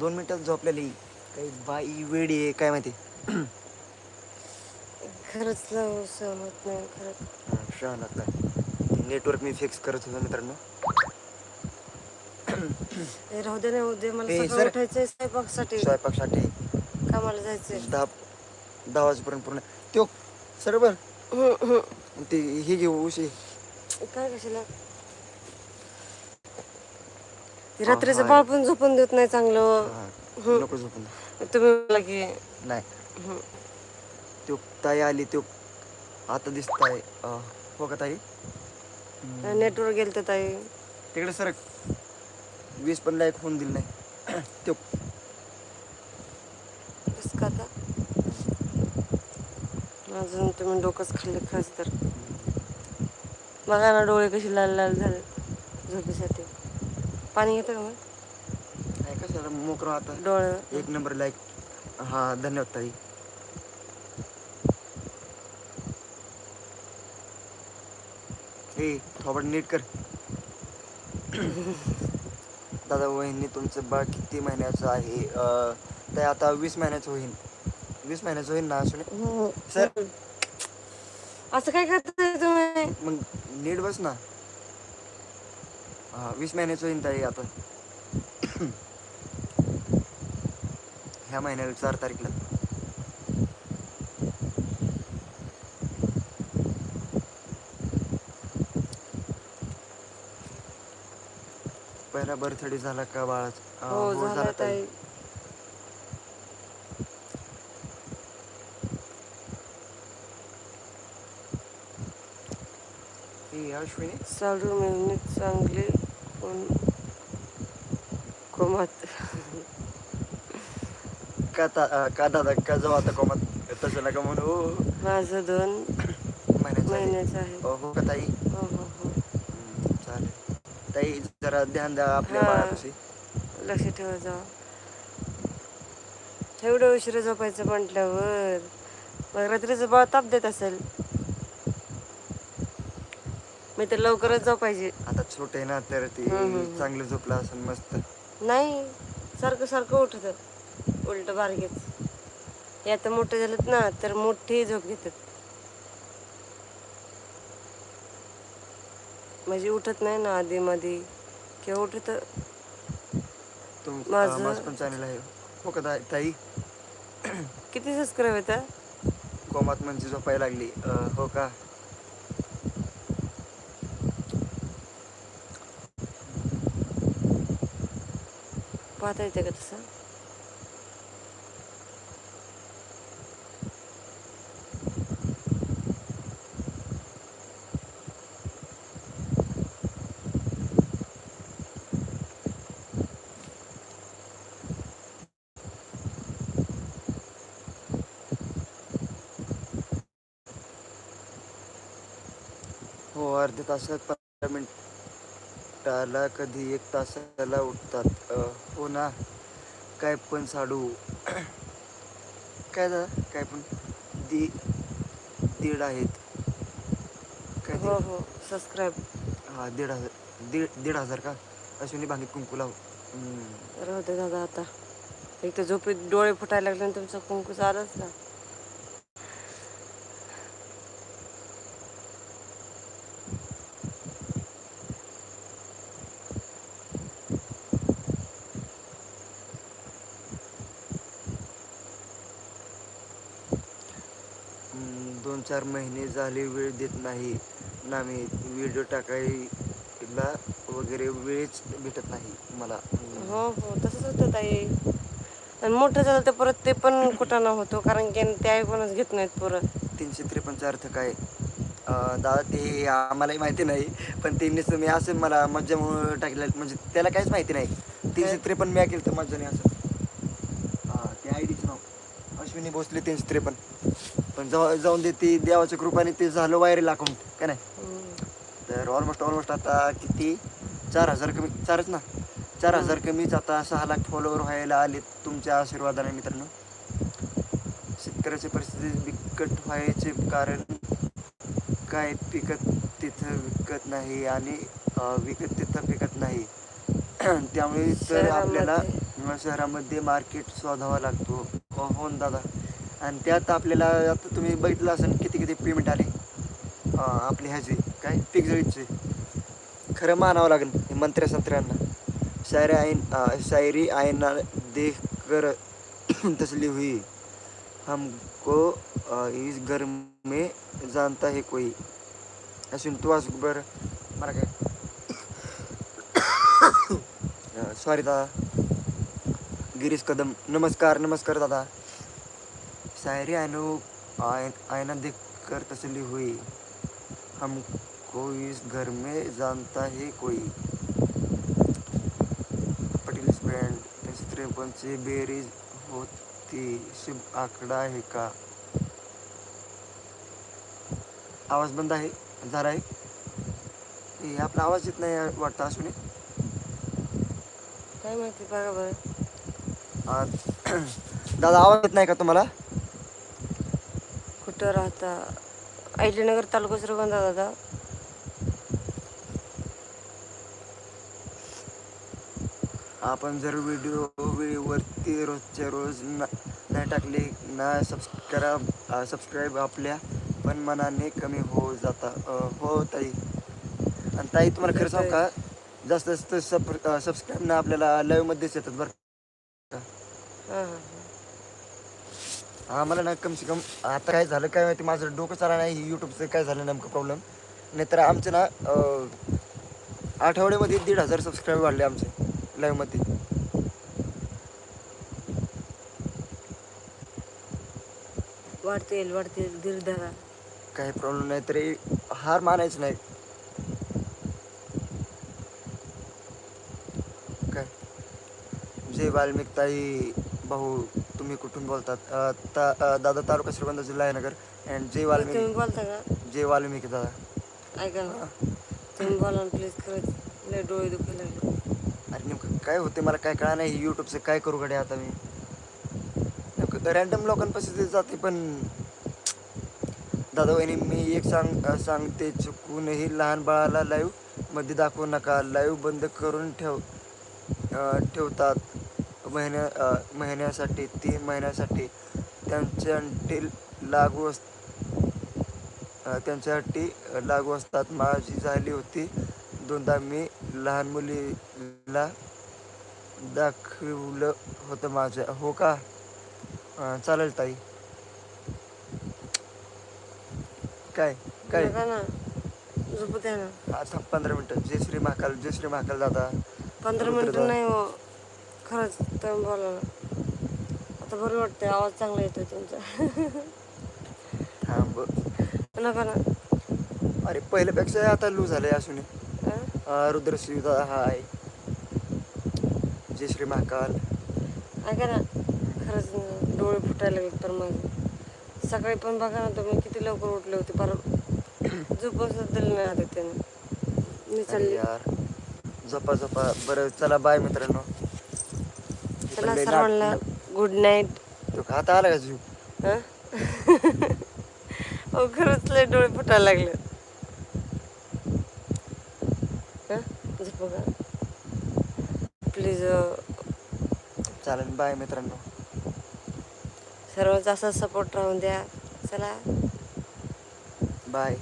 दोन मिनिटात झोपलेली. काही बाई वेडी आहे काय माहिती? खरंच सहन होत नाही खरंच. शहाणात काय नेटवर्क मी फिक्स करत होतो मित्रांनो. हे राहू दे नाही उद्या मला ए, सकाळी सर. उठायचंय स्वयंपाकसाठी. स्वयंपाकसाठी. कामाला जायचंय. दहा दहा वाजेपर्यंत पूर्ण. त्यो सर बर. हम्म, हम्म. ते हे घेऊ उशी. काय कशाला? ते रात्रीचं. बाळ पण झोपून देत नाही चांगलं. हा, नको झोपून तुम्ही मला की. नाही. त्यो ताई आली त्यो आता दिसताय अं, हो का ताई? नेटवर्क गेलं तर ताई. तिकडे सर वीस पण लाईक होऊन दिली नाही. बस का आता? अजून तुम्ही डोकंच खाल्ले खरंच तर. बघा ना डोळे कसे लाल लाल झाले. झोपेसाठी. पाणी येतं का? मग नाही कशाला मोकरं आता? डोळं. एक नंबर लाईक हा धन्यवाद ताई. ए थोबड नीट कर. दादा वहिनी तुमचं बाळ किती महिन्याचं आहे? अं, ते आता वीस महिन्याचं होईल वीस महिन्याचं होईल ना असं सर. असं काय करताय तुम्ही? मग नीट बस ना. हा वीस महिन्याचं होईल ताई आता. ह्या महिन्याला चार तारीखला. पहिला बर्थडे झाला का बाळाचा? हो झालं ताई. ए, अश्विनी? चालू मेहनत चांगली. कोमात का ता का दादा का जाऊ आता कोमात तसं नका म्हणू माझं दोन महिन्याचं आहे. महिन्याचं आहे हो हो का ताई हो हो हो हम्म, चालेल ताई जरा ध्यान द्या आपल्या हा. बाळापाशी लक्ष ठेवा जा एवढं उशिरा झोपायचं म्हटल्यावर मग रात्रीचं बाळ ताप देत असेल मी तर लवकरच झोपायची आता छोटे ना तर ते हम्म, हम्म. चांगलं झोपलं असेल मस्त नाही सारखं सारखं उठत उलट बारगेच हे आता मोठे झालेत ना तर मोठी झोप घेतात. म्हणजे उठत नाही ना आधी मध्ये किंवा उठत माझं- चॅनल आहे. हो का ताई- ताई? किती सबस्क्राईब येतात कोमात म्हणजे झोपायला लागली. हो का? पाहता येते का तसं हो अर्ध्या तासात पंधरा मिनिट. मिनिटाला कधी एक तासाला उठतात. हो ना. काय पण साडू. काय दादा काय पण? दी दीड आहेत. काय हो? हो. सबस्क्राईब हा दीड हजार दीड दीड हजार का? अश्विनी भांगीत कुंकू लाव. राहू दे दादा आता. एक तर झोपेत डोळे फुटायला लागले आणि तुमचं कुंकू चालच ना हम्म, दोन चार महिने झाले वेळ देत नाही. ना मी व्हिडिओ टाकायला वगैरे वेळच भेटत नाही मला. हो हो तसंच होतं ताई. आणि मोठं झालं तर परत ते पण कुटाणा होतो कारण की ते ऐकूनच घेत नाहीत पोरं. तीनशे त्रेपन्नचा अर्थ काय? अं, दादा ते आम्हालाही माहिती नाही पण ते नुसतं मी असं मला मज्जा म्हणून टाकलेलं म्हणजे त्याला काहीच माहिती नाही. तीनशे त्रेपन्न मी केलं तर मज्जाने असं. हां ते आय डीचं नाव. अश्विनी भोसले तीनशे त्रेपन्न. पण जाऊ जाऊन दे ती देवाच्या कृपाने ते झालं व्हायरल अकाउंट काय नाही. तर ऑलमोस्ट ऑलमोस्ट आता किती? चार हजार कमी चारच ना? चार हजार कमीच आता सहा लाख फॉलोअर व्हायला आले तुमच्या आशीर्वादाने मित्रांनो. शेतकऱ्याची परिस्थिती बिकट व्हायचे कारण काय? पिकत तिथं विकत नाही आणि विकत तिथं पिकत नाही. त्यामुळे तर आपल्याला शहरामध्ये. मार्केट शोधावा लागतो. हो दादा? आणि त्यात आपल्याला आता तुम्ही बघितलं असेल किती किती पेमेंट आले. आपली ह्याची काय? पिकजळीचे खरं मानावं लागेल हे मंत्र्या संत्र्यांना शायरी आईन शायरी आईना देख कर तसली हुई. हमको इस घर में जानता है कोई. असून तू असू बरं मला काय? सॉरी दादा. गिरीश कदम नमस्कार नमस्कार दादा. शायरी आयना देख कर तसली हुई। हमको इस घर में जानता है कोई। पटेल फ्रेंड त्रेपन्नची बेरीज होती शुभ आकडा आहे का। आवाज बंद आहे झाला आहे ए, आपला आवाज येत नाही वाटतं असून काय माहिती बघा बरं दादा आवाज येत नाही का तुम्हाला कुठं राहता. अहिल्यानगर तालुका श्रीगोंदा दादा. आपण जर व्हिडिओ वरती रोजच्या रोज न नाही टाकले ना सबस्क्राईब सबस्क्राईब आपल्या पण मनाने कमी हो जाता हो ताई. आणि ताई तुम्हाला खरं सांगू का? जास्त जास्त सब सबस्क्राईब ना आपल्याला लाईव्हमध्येच येतात बरं का? हां हां. आम्हाला ना कम से कम आता काय झालं काय माहिती माझं डोकं चाला नाही यूट्यूबचं काय झालं नेमकं प्रॉब्लेम नाहीतर आमचे ना आठवड्यामध्ये दीड हजार सबस्क्राईब वाढले आमचे लाईव्हमध्ये वाढतील वाढतील धीर धरा काही प्रॉब्लेम नाही तरी हार मानायचं नाही. काय? जय वाल्मिक ताई भाऊ तुम्ही कुठून बोलतात? अं, ता अं, दादा तालुका श्रीगोंदा जिल्हा आहे नगर. अँड वाल्मिक तुम्ही बोलता का? जय वाल्मिक दादा. ऐका ना. तुम्ही बोला ना प्लीज खरंच लय डोळे दुखायला लागले. अरे नेमकं काय होते मला काय कळा नाही. यूट्यूबचं काय करू गड्या आता मी? नेमकं रॅन्डम लोकांपाशी जाते पण दादा वहिनी मी एक सांग अं, सांगते चुकूनही लहान बाळाला लाईव्हमध्ये दाखवू नका. लाईव्ह बंद करून ठेव अं, ठेवतात. महिन्या महिन्यासाठी तीन महिन्यासाठी त्यांच्या अंटी लागू अस त्यांच्यासाठी लागू असतात. माझी झाली होती. दोनदा मी लहान मुलीला दाखवलं होतं माझ्या. हो का? चालेल ताई. काय? काय? आता पंधरा मिनिटं. जय श्री महाकाल जय श्री महाकाल दादा. पंधरा मिनिटं. नाही हो. खरंच तुम्ही बोला ना आता बरं वाटतंय आवाज चांगला येतोय तुमचा. थांब. नका ना. अरे पहिल्यापेक्षा आता लू झालंय असून? रुद्रश्री दादा हाय. जय श्री महाकाल. ऐका ना खरंच डोळे फुटायला लागले तर माझे सकाळी पण बघा ना तुम्ही किती लवकर उठले होते. पर झोपच दिलं नाही आता त्याने. मी चालली. यार. झोपा झोपा. बरं चला बाय मित्रांनो. चला सर्वांना गुड नाईट तो आता आला का जीव हा? खरंच लय डोळे फुटायला लागले. हा? का प्लीज चालेल बाय मित्रांनो. सर्वच असा सपोर्ट राहून द्या. चला. बाय